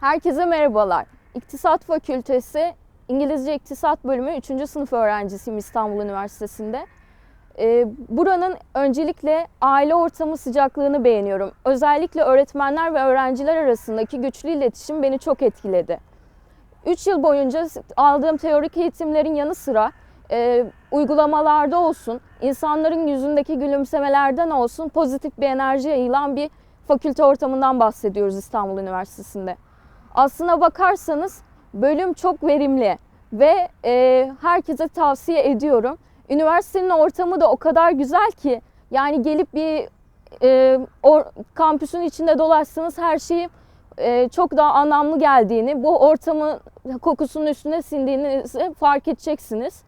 Herkese merhabalar. İktisat Fakültesi İngilizce İktisat Bölümü 3. sınıf öğrencisiyim İstanbul Üniversitesi'nde. Ee, buranın öncelikle aile ortamı sıcaklığını beğeniyorum. Özellikle öğretmenler ve öğrenciler arasındaki güçlü iletişim beni çok etkiledi. 3 yıl boyunca aldığım teorik eğitimlerin yanı sıra e, uygulamalarda olsun, insanların yüzündeki gülümsemelerden olsun pozitif bir enerji yayılan bir fakülte ortamından bahsediyoruz İstanbul Üniversitesi'nde. Aslına bakarsanız bölüm çok verimli ve e, herkese tavsiye ediyorum. Üniversitenin ortamı da o kadar güzel ki yani gelip bir e, or, kampüsün içinde dolaşsanız her şeyi e, çok daha anlamlı geldiğini, bu ortamın kokusunun üstüne sindiğinizi fark edeceksiniz.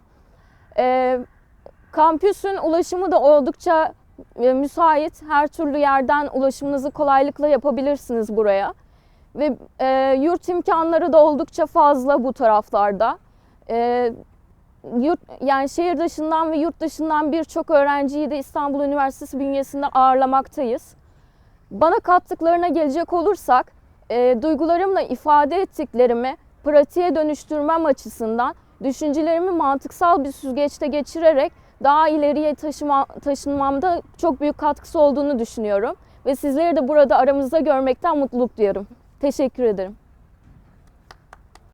E, kampüsün ulaşımı da oldukça e, müsait. Her türlü yerden ulaşımınızı kolaylıkla yapabilirsiniz buraya. Ve e, yurt imkanları da oldukça fazla bu taraflarda. E, yurt yani şehir dışından ve yurt dışından birçok öğrenciyi de İstanbul Üniversitesi bünyesinde ağırlamaktayız. Bana kattıklarına gelecek olursak, e, duygularımla ifade ettiklerimi pratiğe dönüştürmem açısından düşüncelerimi mantıksal bir süzgeçte geçirerek daha ileriye taşıma, taşınmamda çok büyük katkısı olduğunu düşünüyorum. Ve sizleri de burada aramızda görmekten mutluluk duyarım. Teşekkür ederim.